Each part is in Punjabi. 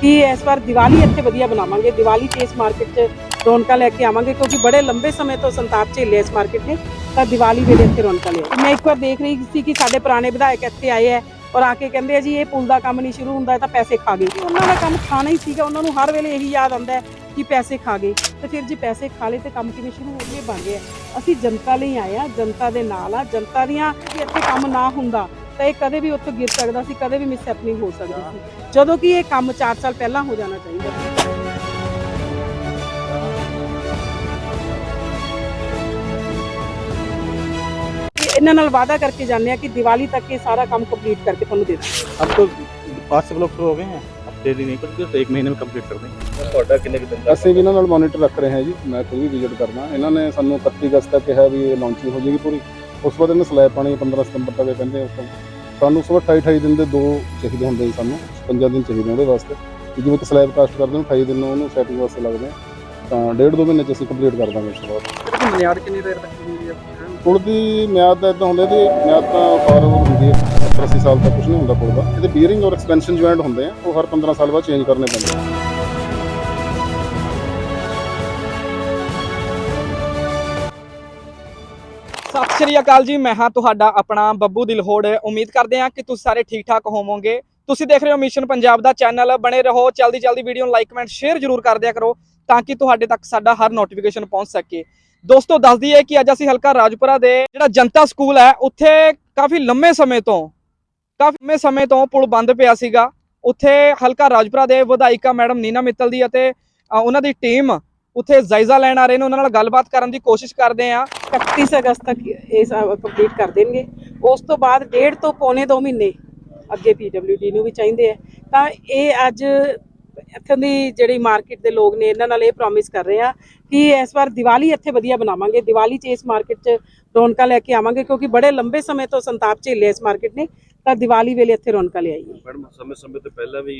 ਕਿ ਇਸ ਵਾਰ ਦੀਵਾਲੀ ਇੱਥੇ ਵਧੀਆ ਬਣਾਵਾਂਗੇ ਦੀਵਾਲੀ ਤੇ ਇਸ ਮਾਰਕੀਟ 'ਚ ਰੌਣਕਾਂ ਲੈ ਕੇ ਆਵਾਂਗੇ ਕਿਉਂਕਿ ਬੜੇ ਲੰਬੇ ਸਮੇਂ ਤੋਂ ਸੰਤਾਪ ਝੇਲੇ ਇਸ ਮਾਰਕੀਟ ਨੇ ਤਾਂ ਦੀਵਾਲੀ ਵੇਲੇ ਇੱਥੇ ਰੌਣਕਾਂ ਲਿਆ ਮੈਂ ਇੱਕ ਵਾਰ ਦੇਖ ਰਹੀ ਸੀ ਕਿ ਸਾਡੇ ਪੁਰਾਣੇ ਵਿਧਾਇਕ ਇੱਥੇ ਆਏ ਹੈ ਔਰ ਆ ਕੇ ਕਹਿੰਦੇ ਆ ਜੀ, ਇਹ ਪੁਲ ਦਾ ਕੰਮ ਨਹੀਂ ਸ਼ੁਰੂ ਹੁੰਦਾ ਤਾਂ ਪੈਸੇ ਖਾ ਗਏ। ਉਹਨਾਂ ਦਾ ਕੰਮ ਖਾਣਾ ਹੀ ਸੀਗਾ, ਉਹਨਾਂ ਨੂੰ ਹਰ ਵੇਲੇ ਇਹੀ ਯਾਦ ਆਉਂਦਾ ਕਿ ਪੈਸੇ ਖਾ ਗਏ। ਤੇ ਫਿਰ ਜੇ ਪੈਸੇ ਖਾ ਲਏ ਤੇ ਕੰਮ ਕਿਵੇਂ ਸ਼ੁਰੂ ਹੋ ਗਏ, ਬਣ ਗਿਆ। ਅਸੀਂ ਜਨਤਾ ਲਈ ਆਏ ਆ, ਜਨਤਾ ਦੇ ਨਾਲ ਆ, ਜਨਤਾ ਦੀਆਂ ਇੱਥੇ ਕੰਮ ਨਾ ਹੁੰਦਾ ਤਾਂ ਇਹ ਕਦੇ ਵੀ ਉੱਥੋਂ ਗਿਰ ਸਕਦਾ ਸੀ ਕਦੇ ਵੀ ਮਿਸਹੈਪਨਿੰਗ ਹੋ ਸਕਦੀ ਸੀ ਜਦੋਂ ਕਿ ਇਹ ਕੰਮ 4 ਸਾਲ ਪਹਿਲਾਂ ਹੋ ਜਾਣਾ ਚਾਹੀਦਾ ਸੀ ਤੇ ਇਹਨਾਂ ਨਾਲ ਵਾਅਦਾ ਕਰਕੇ ਜਾਂਦੇ ਆ ਕਿ ਦੀਵਾਲੀ ਤੱਕ ਇਹ ਸਾਰਾ ਕੰਮ ਕੰਪਲੀਟ ਕਰਕੇ ਤੁਹਾਨੂੰ ਦੇ ਦਾਂਗੇ अब तो पाँच से ब्लॉक शुरू हो गए हैं अब देरी नहीं पड़ती तो एक महीने में कंप्लीट कर देंगे ਤੁਹਾਡਾ ਕਿੰਨੇ ਕੁ ਦਿਨ ਦਾ ਅਸੀਂ ਵੀ ਇਹਨਾਂ ਨਾਲ ਮੋਨੀਟਰ ਰੱਖ ਰਹੇ ਹਾਂ ਜੀ ਮੈਂ ਖੁਦ ਵੀ ਵਿਜ਼ਿਟ ਕਰਨਾ ਇਹਨਾਂ ਨੇ ਸਾਨੂੰ 31 ਅਗਸਤ ਤੱਕ ਕਿਹਾ ਵੀ ਇਹ ਲਾਂਚਿੰਗ ਹੋ ਜਾਏਗੀ ਪੂਰੀ ਉਸ ਤੋਂ ਬਾਅਦ ਇਹਨਾਂ ਸਲੈਬ ਪਾਣੀ 15 ਸਤੰਬਰ ਤੱਕ ਇਹ ਕਹਿੰਦੇ ਉਸ ਤੋਂ ਸਾਨੂੰ ਸਵੇਰ 28 28 ਦਿਨ ਦੇ ਦੋ ਚਾਹੀਦੇ ਹੁੰਦੇ ਸਾਨੂੰ 55 ਦਿਨ ਚਾਹੀਦੇ ਉਹਦੇ ਵਾਸਤੇ। ਜਿਵੇਂ ਕਿ ਸਲੈਬ ਕਾਸਟ ਕਰਦੇ ਹਾਂ 28 ਦਿਨ ਉਹਨੂੰ ਸੈਟਿੰਗ ਵਾਸਤੇ ਲੱਗਦੇ। ਤਾਂ ਡੇਢ ਦੋ ਮਹੀਨੇ ਚ ਅਸੀਂ ਕੰਪਲੀਟ ਕਰ ਦਾਂਗੇ ਤੋਂ ਬਾਅਦ ਮਿਆਦ ਕਿੰਨੀ ਦੇਰ ਤੱਕ ਹੁੰਦੀ ਹੈ? ਪੁਲ ਦੀ ਮਿਆਦ ਤਾਂ ਇਦਾਂ ਹੁੰਦੀ ਹੈ ਜੀ ਮਿਆਦ ਤਾਂ ਫਾਰ ਹੁੰਦੀ ਹੈ 70 80 ਸਾਲ ਤੱਕ ਕੁਝ ਨਹੀਂ ਹੁੰਦਾ ਪੁਲ ਦਾ। ਇਹਦੇ ਬੀਅਰਿੰਗ ਔਰ ਐਕਸਪੈਂਸ਼ਨ ਜੁਆਇੰਟ ਹੁੰਦੇ ਆ ਉਹ ਹਰ 15 ਸਾਲ ਬਾਅਦ ਚੇਂਜ ਕਰਨੇ ਪੈਂਦੇ ਆ। ਸਤਿ ਸ਼੍ਰੀ ਅਕਾਲ ਜੀ, ਮੈਂ ਹਾਂ ਤੁਹਾਡਾ ਆਪਣਾ ਬੱਬੂ ਦਿਲਹੋੜ। ਉਮੀਦ ਕਰਦੇ ਹਾਂ ਕਿ ਤੁਸੀਂ ਸਾਰੇ ਠੀਕ ਠਾਕ ਹੋਵੋਗੇ। ਤੁਸੀਂ ਦੇਖ ਰਹੇ ਹੋ ਮਿਸ਼ਨ ਪੰਜਾਬ ਦਾ ਚੈਨਲ। ਬਣੇ ਰਹੋ ਜਲਦੀ ਜਲਦੀ ਵੀਡੀਓ ਨੂੰ ਲਾਈਕ ਕਮੈਂਟ ਸ਼ੇਅਰ ਜ਼ਰੂਰ ਕਰ ਦਿਆ ਕਰੋ, ਤਾਂ ਕਿ ਤੁਹਾਡੇ ਤੱਕ ਸਾਡਾ ਹਰ ਨੋਟੀਫਿਕੇਸ਼ਨ ਪਹੁੰਚ ਸਕੇ। ਦੋਸਤੋ, ਦੱਸ ਦਈਏ ਕਿ ਅੱਜ ਅਸੀਂ ਹਲਕਾ ਰਾਜਪੁਰਾ ਦੇ ਜਿਹੜਾ ਜਨਤਾ ਸਕੂਲ ਹੈ, ਉੱਥੇ ਕਾਫੀ ਲੰਮੇ ਸਮੇਂ ਤੋਂ, ਕਾਫੀ ਲੰਮੇ ਸਮੇਂ ਤੋਂ ਪੁਲ ਬੰਦ ਪਿਆ ਸੀਗਾ। ਉੱਥੇ ਹਲਕਾ ਰਾਜਪੁਰਾ ਦੇ ਵਿਧਾਇਕਾ ਮੈਡਮ ਨੀਨਾ ਮਿੱਤਲ ਦੀ ਅਤੇ ਉਹਨਾਂ ਦੀ ਟੀਮ ਉੱਥੇ ਜਾਇਜ਼ਾ ਲੈਣ ਆ ਰਹੇ ਨੇ, ਉਹਨਾਂ ਨਾਲ ਗੱਲਬਾਤ ਕਰਨ ਦੀ ਕੋਸ਼ਿਸ਼ ਕਰਦੇ ਆ। 31 ਅਗਸਤ ਤੱਕ ਇਹ ਕੰਪਲੀਟ ਕਰ ਦੇਣਗੇ। ਉਸ ਤੋਂ ਬਾਅਦ ਡੇਢ ਤੋਂ ਪੌਣੇ 2 ਮਹੀਨੇ ਅੱਗੇ ਪੀਡਬਲਯੂਡੀ ਨੂੰ ਵੀ ਚਾਹੀਦੇ ਆ। ਤਾਂ ਇਹ ਅੱਜ ਇੱਥੋਂ ਦੀ ਜਿਹੜੀ ਮਾਰਕੀਟ ਦੇ ਲੋਕ ਨੇ, ਇਹਨਾਂ ਨਾਲ ਇਹ ਪ੍ਰੋਮਿਸ ਕਰ ਰਹੇ ਆ ਕਿ ਇਸ ਵਾਰ ਦੀਵਾਲੀ ਇੱਥੇ ਵਧੀਆ ਬਣਾਵਾਂਗੇ ਦੀਵਾਲੀ 'ਚ ਇਸ ਮਾਰਕੀਟ 'ਚ ਰੌਣਕਾਂ ਲੈ ਕੇ ਆਵਾਂਗੇ ਕਿਉਂਕਿ ਬੜੇ ਲੰਬੇ ਸਮੇਂ ਤੋਂ ਸੰਤਾਪ ਝੇਲੇ ਇਸ ਮਾਰਕੀਟ ਨੇ ਤਾਂ ਦੀਵਾਲੀ ਵੇਲੇ ਇੱਥੇ ਰੌਣਕਾਂ ਲਿਆਈਏ ਮੈਡਮ ਸਮੇਂ ਸਮੇਂ ਤੋਂ ਪਹਿਲਾਂ ਵੀ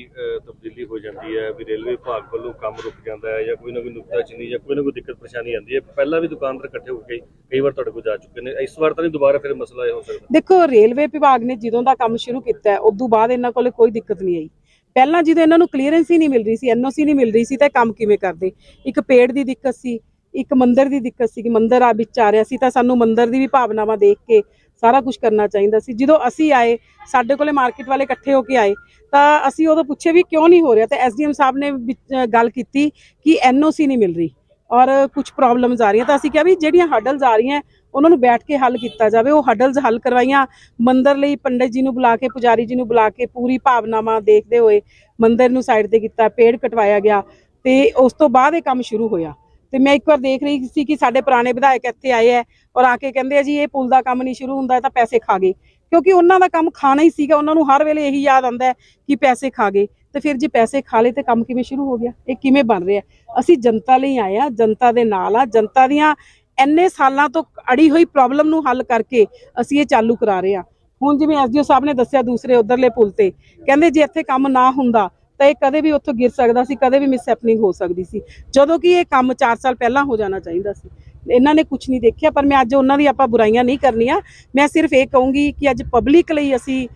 ਤਬਦੀਲੀ ਹੋ ਜਾਂਦੀ ਹੈ ਵੀ ਰੇਲਵੇ ਵਿਭਾਗ ਵੱਲੋਂ ਕੰਮ ਰੁਕ ਜਾਂਦਾ ਹੈ ਜਾਂ ਕੋਈ ਨਾ ਕੋਈ ਨੁਕਤਾਚੀਨੀ ਜਾਂ ਕੋਈ ਨਾ ਕੋਈ ਦਿੱਕਤ ਪਰੇਸ਼ਾਨੀ ਆਉਂਦੀ ਹੈ। ਪਹਿਲਾਂ ਵੀ ਦੁਕਾਨਦਾਰ ਇਕੱਠੇ ਹੋ ਕੇ ਕਈ ਵਾਰ ਤੁਹਾਡੇ ਕੋਲ ਜਾ ਚੁੱਕੇ ਨੇ। ਇਸ ਵਾਰ ਤਾਂ ਨਹੀਂ ਦੁਬਾਰਾ ਫਿਰ ਮਸਲਾ ਇਹ ਹੋ ਸਕਦਾ। ਦੇਖੋ ਰੇਲਵੇ ਵਿਭਾਗ ਨੇ ਜਦੋਂ ਦਾ ਕੰਮ ਸ਼ੁਰੂ ਕੀਤਾ ਹੈ ਉਦੋਂ ਬਾਅਦ ਇਹਨਾਂ ਕੋਲੇ ਕੋਈ ਦਿੱਕਤ ਨਹੀਂ ਆਈ। ਪਹਿਲਾਂ ਜਦੋਂ ਇਹਨਾਂ ਨੂੰ ਕਲੀਅਰੈਂਸ ਹੀ ਨਹੀਂ ਮਿਲ ਰਹੀ ਸੀ ਐਨਓਸੀ ਨਹੀਂ ਮਿਲ ਰਹੀ ਸੀ ਤਾਂ ਕੰਮ ਕਿਵੇਂ ਕਰਦੇ? ਇੱਕ ਪੇੜ ਦੀ ਦਿੱਕਤ ਸੀ ਇੱਕ ਮੰਦਿਰ ਦੀ ਦਿੱਕਤ ਸੀ ਕਿ ਮੰਦਿਰ ਆ ਵਿੱਚ ਆ ਰਿਹਾ ਸੀ ਤਾਂ ਸਾਨੂੰ ਮੰਦਿਰ ਦੀ ਵੀ ਭਾਵਨਾਵਾਂ ਦੇਖ ਕੇ ਸਾਰਾ ਕੁਝ ਕਰਨਾ ਚਾਹੀਦਾ ਸੀ। ਜਦੋਂ ਅਸੀਂ ਆਏ ਸਾਡੇ ਕੋਲੇ ਮਾਰਕੀਟ ਵਾਲੇ ਇਕੱਠੇ ਹੋ ਕੇ ਆਏ ਤਾਂ ਅਸੀਂ ਉਦੋਂ ਪੁੱਛੇ ਵੀ ਕਿਉਂ ਨਹੀਂ ਹੋ ਰਿਹਾ? ਤੇ ਐਸਡੀਐਮ ਸਾਹਿਬ ਨੇ ਵਿੱਚ, ਗੱਲ ਕੀਤੀ ਕਿ ਐਨਓਸੀ ਨਹੀਂ ਮਿਲ ਰਹੀ ਔਰ ਕੁਝ ਪ੍ਰੋਬਲਮਸ ਆ ਰਹੀਆਂ। ਤਾਂ ਅਸੀਂ ਕਿਹਾ ਵੀ ਜਿਹੜੀਆਂ ਹਰਡਲਸ ਆ ਰਹੀਆਂ ਉਹਨਾਂ ਨੂੰ ਬੈਠ ਕੇ ਹੱਲ ਕੀਤਾ ਜਾਵੇ, ਉਹ ਹਰਡਲਸ ਹੱਲ ਕਰਵਾਈਆਂ। ਮੰਦਰ ਲਈ ਪੰਡਿਤ ਜੀ ਨੂੰ ਬੁਲਾ ਕੇ, ਪੁਜਾਰੀ ਜੀ ਨੂੰ ਬੁਲਾ ਕੇ ਪੂਰੀ ਭਾਵਨਾਵਾਂ ਦੇਖਦੇ ਹੋਏ ਮੰਦਰ ਨੂੰ ਸਾਈਡ ਤੇ ਕੀਤਾ, ਪੇੜ ਕਟਵਾਇਆ ਗਿਆ ਤੇ ਉਸ ਤੋਂ ਬਾਅਦ ਇਹ ਕੰਮ ਸ਼ੁਰੂ ਹੋਇਆ। ਤੇ ਮੈਂ ਇੱਕ ਵਾਰ ਦੇਖ ਰਹੀ ਸੀ ਕਿ ਸਾਡੇ ਪੁਰਾਣੇ ਵਿਧਾਇਕ ਇੱਥੇ ਆਏ ਹੈ ਔਰ ਆ ਕੇ ਕਹਿੰਦੇ ਆ ਜੀ, ਇਹ ਪੁਲ ਦਾ ਕੰਮ ਨਹੀਂ ਸ਼ੁਰੂ ਹੁੰਦਾ ਤਾਂ ਪੈਸੇ ਖਾ ਗਏ। ਕਿਉਂਕਿ ਉਹਨਾਂ ਦਾ ਕੰਮ ਖਾਣਾ ਹੀ ਸੀਗਾ, ਉਹਨਾਂ ਨੂੰ ਹਰ ਵੇਲੇ ਇਹੀ ਯਾਦ ਆਉਂਦਾ ਕਿ ਪੈਸੇ ਖਾ ਗਏ। ਤੇ ਫਿਰ ਜੇ ਪੈਸੇ ਖਾ ਲਏ ਤੇ ਕੰਮ ਕਿਵੇਂ ਸ਼ੁਰੂ ਹੋ ਗਿਆ? ਇਹ ਕਿਵੇਂ ਬਣ ਰਿਹਾ? ਅਸੀਂ ਜਨਤਾ ਲਈ ਆਏ ਆ, ਜਨਤਾ ਦੇ ਨਾਲ ਆ, ਜਨਤਾ ਦੀਆਂ ਇੰਨੇ ਸਾਲਾਂ ਤੋਂ ਅੜੀ ਹੋਈ ਪ੍ਰੋਬਲਮ ਨੂੰ ਹੱਲ ਕਰਕੇ ਅਸੀਂ ਇਹ ਚਾਲੂ ਕਰਾ ਰਹੇ ਹਾਂ। ਹੁਣ ਜਿਵੇਂ ਐਸਡੀਓ ਸਾਹਿਬ ਨੇ ਦੱਸਿਆ ਦੂਸਰੇ ਉਧਰਲੇ ਪੁਲ ਤੇ, ਕਹਿੰਦੇ ਜੇ ਇੱਥੇ ਕੰਮ ਨਾ ਹੁੰਦਾ ਤਾਂ ਇਹ ਕਦੇ ਵੀ ਉੱਥੋਂ ਗਿਰ ਸਕਦਾ ਸੀ, ਕਦੇ ਵੀ ਮਿਸਹੈਪਨਿੰਗ ਹੋ ਸਕਦੀ ਸੀ। ਜਦੋਂ ਕਿ ਇਹ ਕੰਮ 4 ਸਾਲ ਪਹਿਲਾਂ ਹੋ ਜਾਣਾ ਚਾਹੀਦਾ ਸੀ। ਇਹਨਾਂ ਨੇ ਕੁਝ ਨਹੀਂ ਦੇਖਿਆ ਪਰ ਮੈਂ ਅੱਜ ਉਹਨਾਂ ਦੀ ਆਪਾਂ ਬੁਰਾਈਆਂ ਨਹੀਂ ਕਰਨੀਆਂ। ਮੈਂ ਸਿਰਫ ਇਹ ਕਹੂੰਗੀ ਕਿ ਅੱਜ ਪਬਲਿਕ ਲਈ ਅਸੀਂ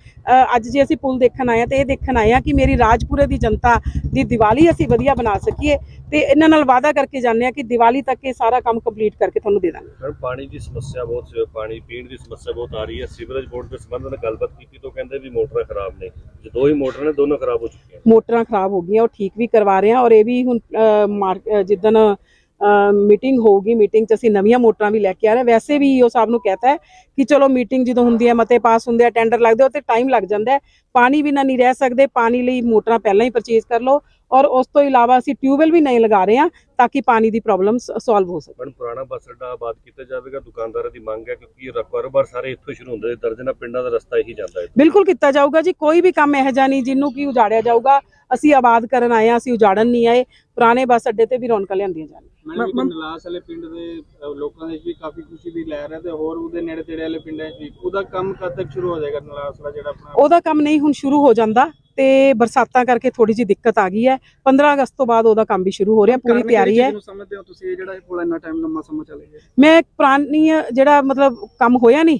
ਅੱਜ ਜੇ ਅਸੀਂ ਪੁਲ ਦੇਖਣ ਆਏ ਆ ਤੇ ਇਹ ਦੇਖਣ ਆਏ ਆ ਕਿ ਮੇਰੀ ਰਾਜਪੁਰੇ ਦੀ ਜਨਤਾ ਦੀ ਦੀਵਾਲੀ ਅਸੀਂ ਵਧੀਆ ਬਣਾ ਸਕੀਏ ਤੇ ਇਹਨਾਂ ਨਾਲ ਵਾਅਦਾ ਕਰਕੇ ਜਾਂਦੇ ਆ ਕਿ ਦੀਵਾਲੀ ਤੱਕ ਇਹ ਸਾਰਾ ਕੰਮ ਕੰਪਲੀਟ ਕਰਕੇ ਤੁਹਾਨੂੰ ਦੇ ਦਾਂਗੇ। ਮੈਡਮ ਪਾਣੀ ਦੀ ਸਮੱਸਿਆ ਬਹੁਤ ਸੀ ਪਾਣੀ ਪੀਣ ਦੀ ਸਮੱਸਿਆ ਬਹੁਤ ਆ ਰਹੀ ਹੈ। ਸੀਵਰੇਜ ਬੋਰਡ ਦੇ ਸੰਬੰਧ ਨਾਲ ਗੱਲਬਾਤ ਕੀਤੀ ਤਾਂ ਕਹਿੰਦੇ ਵੀ ਮੋਟਰਾਂ ਖਰਾਬ ਨੇ। ਜੋ ਦੋ ਹੀ ਮੋਟਰਾਂ ਨੇ ਦੋਨੋਂ ਖਰਾਬ ਹੋ ਚੁੱਕੀਆਂ। ਮੋਟਰਾਂ ਖਰਾਬ ਹੋ ਗਈਆਂ ਉਹ ਠੀਕ ਵੀ ਕਰਵਾ ਰਹੇ ਆ ਔਰ ਇਹ ਵੀ ਹੁਣ ਜਿੱਦਣ ਮੀਟਿੰਗ ਹੋਊਗੀ ਮੀਟਿੰਗ 'ਚ ਅਸੀਂ ਨਵੀਆਂ ਮੋਟਰਾਂ ਵੀ ਲੈ ਕੇ ਆ ਰਹੇ ਵੈਸੇ ਵੀ ਈਓ ਸਾਹਿਬ ਨੂੰ ਕਹਤਾ ਹੈ ਕਿ ਚਲੋ ਮੀਟਿੰਗ ਜਦੋਂ ਹੁੰਦੀ ਹੈ ਮਤੇ ਪਾਸ ਹੁੰਦੇ ਆ ਟੈਂਡਰ ਲੱਗਦੇ ਉਹ ਤੇ ਟਾਈਮ ਲੱਗ ਜਾਂਦਾ ਹੈ। ਪਾਣੀ ਬਿਨਾਂ ਨਹੀਂ ਰਹਿ ਸਕਦੇ। ਪਾਣੀ ਲਈ ਮੋਟਰਾਂ ਪਹਿਲਾਂ ਹੀ ਪਰਚੇਜ਼ ਕਰ ਲਓ। ਔਰ ਉਸ ਤੋਂ ਇਲਾਵਾ ਅਸੀਂ ਟਿਊਬਵੈਲ ਵੀ ਨਹੀਂ ਲਗਾ ਰਹੇ ਹਾਂ ਤਾਂ ਕਿ ਪਾਣੀ ਦੀ ਪ੍ਰੋਬਲਮ ਸੋਲਵ ਹੋ ਸਕੇ। ਮੈਡਮ ਪੁਰਾਣਾ ਬੱਸ ਅੱਡਾ ਆਬਾਦ ਕੀਤਾ ਜਾਵੇਗਾ। ਦੁਕਾਨਦਾਰਾਂ ਦੀ ਮੰਗ ਹੈ ਕਿਉਂਕਿ ਕਾਰੋਬਾਰ ਸਾਰੇ ਇੱਥੋਂ ਸ਼ੁਰੂ ਹੁੰਦੇ ਨੇ। ਦਰਜਨਾਂ ਪਿੰਡਾਂ ਦਾ ਰਸਤਾ ਇਹੀ ਜਾਂਦਾ ਹੈ। ਬਿਲਕੁਲ ਕੀਤਾ ਜਾਊਗਾ ਜੀ। ਕੋਈ ਵੀ ਕੰਮ ਇਹੋ ਜਿਹਾ ਨਹੀਂ ਜਿਹਨੂੰ ਕਿ ਉਜਾੜਿਆ ਜਾਊਗਾ। ਅਸੀਂ ਆਬਾਦ ਕਰਨ ਆਏ ਹਾਂ ਅਸੀਂ ਉਜਾੜਨ ਨਹੀਂ ਆਏ। ਪੁਰਾਣੇ ਬੱਸ ਅੱਡੇ ਤੇ ਵੀ ਰੌਣਕਾਂ ਲਿਆਂਦੀਆਂ ਜਾਣ। ਮੈਂ ਵੀ ਨਲਾਸ ਵਾਲੇ ਪਿੰਡ ਦੇ ਲੋਕਾਂ ਦੇ ਵਿੱਚ ਵੀ ਕਾਫੀ ਖੁਸ਼ੀ ਦੀ ਲਹਿਰ ਹੈ ਤੇ ਹੋਰ ਉਹਦੇ ਨੇੜੇ ਤੇੜੇ ਵਾਲੇ ਪਿੰਡਾਂ 'ਚ ਵੀ। ਉਹਦਾ ਕੰਮ ਕਦ ਤੱਕ ਸ਼ੁਰੂ ਹੋ ਜਾਏਗਾ ਨਲਾਸ ਵਾਲਾ ਜਿਹੜਾ ਆਪਣਾ? ਉਹਦਾ ਕੰਮ ਨਹੀਂ ਹੁਣ ਸ਼ੁਰੂ ਹੋ ਜਾਂਦਾ। ਤੇ ਬਰਸਾਤਾਂ ਕਰਕੇ ਥੋੜੀ ਜਿਹੀ ਦਿੱਕਤ ਆ ਗਈ ਹੈ। 15 ਅਗਸਤ ਤੋਂ ਬਾਅਦ ਉਹਦਾ ਕੰਮ ਵੀ ਸ਼ੁਰੂ ਹੋ ਰਿਹਾ ਪੂਰੀ ਤਿਆਰੀ ਹੈ ਨੂੰ ਸਮਝਦੇ ਹੋ ਤੁਸੀਂ ਇਹ ਜਿਹੜਾ ਇਹ ਪੁਲ ਇੰਨਾ ਟਾਈਮ ਲੰਮਾ ਸਮਾਂ ਚੱਲ ਗਿਆ? ਮੈਂ ਪੁਰਾਣੀ ਜਿਹੜਾ ਮਤਲਬ ਕੰਮ ਹੋਇਆ ਨਹੀਂ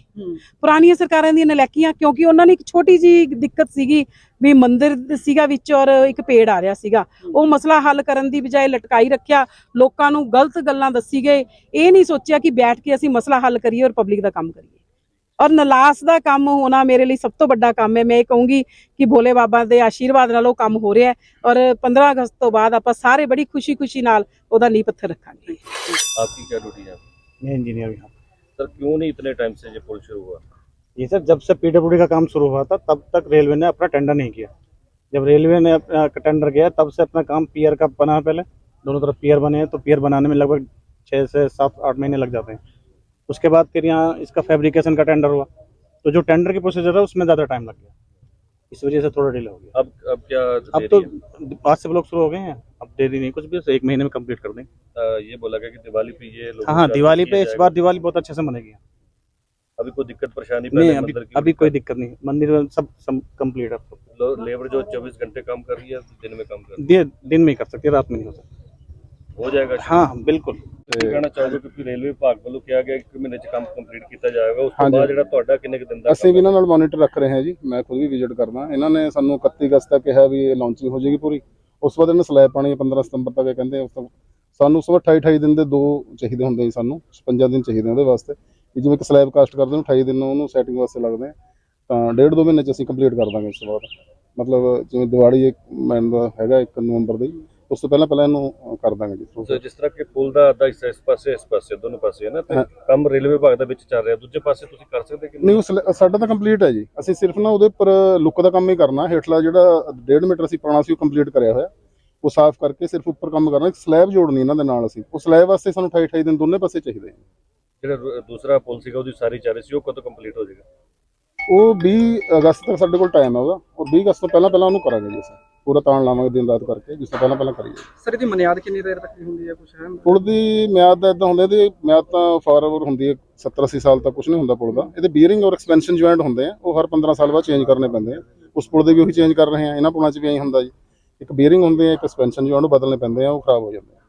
ਪੁਰਾਣੀਆਂ ਸਰਕਾਰਾਂ ਦੀਆਂ ਨਲੈਕੀਆਂ ਕਿਉਂਕਿ ਉਹਨਾਂ ਨੇ ਇੱਕ ਛੋਟੀ ਜੀ ਦਿੱਕਤ ਸੀਗੀ ਵੀ ਮੰਦਿਰ ਸੀਗਾ ਵਿੱਚ ਔਰ ਇੱਕ ਪੇੜ ਆ ਰਿਹਾ ਸੀਗਾ। ਉਹ ਮਸਲਾ ਹੱਲ ਕਰਨ ਦੀ ਬਜਾਏ ਲਟਕਾਈ ਰੱਖਿਆ ਲੋਕਾਂ ਨੂੰ ਗਲਤ ਗੱਲਾਂ ਦੱਸੀ ਗਏ। ਇਹ ਨਹੀਂ ਸੋਚਿਆ ਕਿ ਬੈਠ ਕੇ ਅਸੀਂ ਮਸਲਾ ਹੱਲ ਕਰੀਏ ਔਰ ਪਬਲਿਕ ਦਾ ਕੰਮ ਕਰੀਏ। ਔਰ ਨਲਾਸ ਦਾ ਕੰਮ ਹੋਣਾ ਮੇਰੇ ਲਈ ਸਭ ਤੋਂ ਵੱਡਾ ਕੰਮ ਹੈ ਮੈਂ ਇਹ ਕਹੂੰਗੀ ਕਿ ਭੋਲੇ ਬਾਬਾ ਦੇ ਆਸ਼ੀਰਵਾਦ ਨਾਲ ਉਹ ਕੰਮ ਹੋ ਰਿਹਾ ਹੈ ਔਰ 15 ਅਗਸਤ ਤੋਂ ਬਾਅਦ ਆਪਾਂ ਸਾਰੇ ਬੜੀ ਖੁਸ਼ੀ-ਖੁਸ਼ੀ ਨਾਲ ਉਹਦਾ ਨੀਂਹ ਪੱਥਰ ਰੱਖਾਂਗੇ आपकी क्या ड्यूटी है मैं इंजीनियर यहाँ सर क्यों नहीं इतने टाइम से ये पुल शुरू हुआ ये सर जब से पीडब्ल्यूडी का काम शुरू हुआ था तब तक रेलवे ने अपना टेंडर नहीं किया जब रेलवे ने अपना टेंडर किया तब से अपना काम पियर का बना है पहले दोनों तरफ पियर बने हैं तो पियर बनाने में लगभग छः से सात आठ महीने लग जाते हैं उसके बाद फिर यहाँ इसका फैब्रिकेशन का टेंडर हुआ। तो जो टेंडर की प्रोसीजर है उसमें ज़्यादा टाइम लग गया। इस वजह से थोड़ा डिले हो गया। अब अब क्या अब तो? आज से ब्लॉक शुरू हो गए हैं। अब देरी नहीं कुछ भी एक महीने में कंप्लीट कर देंगे। ये बोला गया कि दिवाली पे ये लोगों हाँ दिवाली पे इस बार दिवाली बहुत अच्छे से मनेगी अभी कोई दिक्कत परेशानी नहीं अभी अभी कोई दिक्कत नहीं। मंदिर में सब सब कंप्लीट है। लेबर जो 24 घंटे काम कर रही है दिन में काम कर रही दिन में ही कर सकते हैं, रात में नहीं हो सकता। ਹੋ ਜਾਏਗਾ ਹਾਂ ਬਿਲਕੁਲ। ਕਹਿਣਾ ਚਾਹੋਗੇ ਕਿ ਰੇਲਵੇ ਵਿਭਾਗ ਵੱਲੋਂ ਕਿਹਾ ਗਿਆ ਕਿ ਮਹੀਨੇ ਚ ਕੰਮ ਕੰਪਲੀਟ ਕੀਤਾ ਜਾਏਗਾ। ਉਸ ਤੋਂ ਬਾਅਦ ਜਿਹੜਾ ਤੁਹਾਡਾ ਕਿੰਨੇ ਕੁ ਦਿਨ ਦਾ ਅਸੀਂ ਵੀ ਇਹਨਾਂ ਨਾਲ ਮੋਨੀਟਰ ਰੱਖ ਰਹੇ ਹਾਂ ਜੀ। ਮੈਂ ਖੁਦ ਵੀ ਵਿਜ਼ਿਟ ਕਰਦਾ। ਇਹਨਾਂ ਨੇ ਸਾਨੂੰ 31 ਅਗਸਤ ਤੱਕ ਕਿਹਾ ਵੀ ਇਹ ਲਾਂਚਿੰਗ ਹੋ ਜਾਏਗੀ ਪੂਰੀ। ਉਸ ਤੋਂ ਬਾਅਦ ਇਹਨਾਂ ਸਲੈਬ ਪਾਣੀ 15 ਸਤੰਬਰ ਤੱਕ ਕਹਿੰਦੇ ਉਸ ਤੋਂ ਸਾਨੂੰ ਸਵਾ 28 28 ਦਿਨ ਦੇ ਦੋ ਚਾਹੀਦੇ ਹੁੰਦੇ ਜੀ ਸਾਨੂੰ। 56 ਦਿਨ ਚਾਹੀਦੇ ਉਹਦੇ ਵਾਸਤੇ। ਕਿ ਜਿਵੇਂ ਇੱਕ ਸਲੈਬ ਕਾਸਟ ਕਰਦੇ ਨੂੰ 28 ਦਿਨ ਉਹਨੂੰ ਸੈਟਿੰਗ ਵਾਸਤੇ ਲੱਗਦੇ ਤਾਂ ਡੇਢ ਦੋ ਮਹੀਨੇ ਚ ਅਸੀਂ ਕੰਪਲੀਟ ਕਰ ਦਾਂਗੇ ਇਸ ਤੋਂ ਬਾਅਦ। ਮਤਲਬ ਜਿਵੇਂ ਦੀਵਾਲੀ ਇੱਕ ਮੈਨ ਦਾ ਹੈਗਾ 1 ਨਵੰਬਰ ਦੀ ਉਸ ਤੋਂ ਪਹਿਲਾਂ ਪਹਿਲਾਂ ਇਹਨੂੰ ਕਰ ਦਾਂਗੇ ਜੀ ਸੋ ਜਿਸ ਤਰ੍ਹਾਂ ਕਿ ਪੁਲ ਦਾ ਅੱਧਾ ਹਿੱਸਾ ਇਸ ਪਾਸੇ ਇਸ ਪਾਸੇ ਦੋਨੋਂ ਪਾਸੇ ਹੈ ਨਾ ਤੇ ਹਾਂ। ਕੰਮ ਰੇਲਵੇ ਵਿਭਾਗ ਦਾ ਵਿੱਚ ਚੱਲ ਰਿਹਾ ਦੂਜੇ ਪਾਸੇ ਤੁਸੀਂ ਕਰ ਸਕਦੇ ਕਿ ਨਹੀਂ ਉਹ ਸਲੈ- ਸਾਡਾ ਤਾਂ ਕੰਪਲੀਟ ਹੈ ਜੀ। ਅਸੀਂ ਸਿਰਫ ਨਾ ਉਹਦੇ ਉੱਪਰ ਲੁੱਕ ਦਾ ਕੰਮ ਹੀ ਕਰਨਾ ਹੇਠਲਾ ਜਿਹੜਾ 1.5 ਮੀਟਰ ਅਸੀਂ ਪੁਰਾਣਾ ਸੀ ਉਹ ਕੰਪਲੀਟ ਕਰਿਆ ਹੋਇਆ। ਉਹ ਸਾਫ਼ ਕਰਕੇ ਸਿਰਫ ਉੱਪਰ ਕੰਮ ਕਰਨਾ ਇੱਕ ਸਲੈਬ ਜੋੜਨੀ ਇਹਨਾਂ ਦੇ ਨਾਲ ਅਸੀਂ। ਉਹ ਸਲੈਬ ਵਾਸਤੇ ਸਾਨੂੰ 28 28 ਦਿਨ ਦੋਨੇ ਪਾਸੇ ਚਾਹੀਦੇ ਆ। ਜਿਹੜਾ ਦੂ- ਦੂਸਰਾ ਪੁਲ ਸੀਗਾ ਉਹਦੀ ਸਾਰੀ ਚੱਲ ਰਹੀ ਸੀ ਉਹ ਕਦੋਂ ਕੰਪਲੀਟ ਹੋ ਜਾਏਗਾ? ਉਹ 20 ਅਗਸਤ ਤੱਕ ਸਾਡੇ ਕੋਲ ਟਾਈਮ ਹੈ ਉਹਦਾ ਉਹ 20 ਅਗਸਤ ਤੋਂ ਪਹਿਲਾਂ ਪਹਿਲਾਂ ਉਹਨੂੰ ਕਰਾਂਗੇ ਜੀ ਅਸੀਂ। ਪੂਰਾ ਤਾਣ ਲਾਵਾਂਗੇ ਦਿਨ ਰਾਤ ਕਰਕੇ ਜਿਸ ਤੋਂ ਪਹਿਲਾਂ ਪਹਿਲਾਂ ਕਰੀਏ ਸਰ ਇਹਦੀ ਬੁਨਿਆਦ ਕਿੰਨੀ ਦੇਰ ਤੱਕ ਦੀ ਹੁੰਦੀ ਹੈ ਕੁਝ ਹੈ? ਪੁਲ ਦੀ ਮਿਆਦ ਇਦਾਂ ਹੁੰਦਾ ਇਹਦੀ ਮਿਆਦ ਤਾਂ ਫਾਰਐਵਰ ਹੁੰਦੀ ਹੈ 70 80 ਸਾਲ ਤੱਕ ਕੁਝ ਨਹੀਂ ਹੁੰਦਾ ਪੁਲ ਦਾ। ਇਹਦੇ ਬੀਅਰਿੰਗ ਔਰ ਐਕਸਪੈਂਸ਼ਨ ਜੁਆਇੰਟ ਹੁੰਦੇ ਆ ਉਹ ਹਰ 15 ਸਾਲ ਬਾਅਦ ਚੇਂਜ ਕਰਨੇ ਪੈਂਦੇ ਆ। ਉਸ ਪੁਲ ਦੇ ਵੀ ਉਹੀ ਚੇਂਜ ਕਰ ਰਹੇ ਆ ਇਹਨਾਂ ਪੁਲਾਂ 'ਚ ਵੀ ਐਂ ਹੁੰਦਾ ਜੀ। ਇੱਕ ਬੀਅਰਿੰਗ ਹੁੰਦੇ ਆ ਇੱਕ ਐਕਸਪੈਂਸ਼ਨ ਜੁਆਇੰਟ ਬਦਲਨੇ ਪੈਂਦੇ ਆ ਉਹ ਖਰਾਬ ਹੋ ਜਾਂਦੇ ਆ।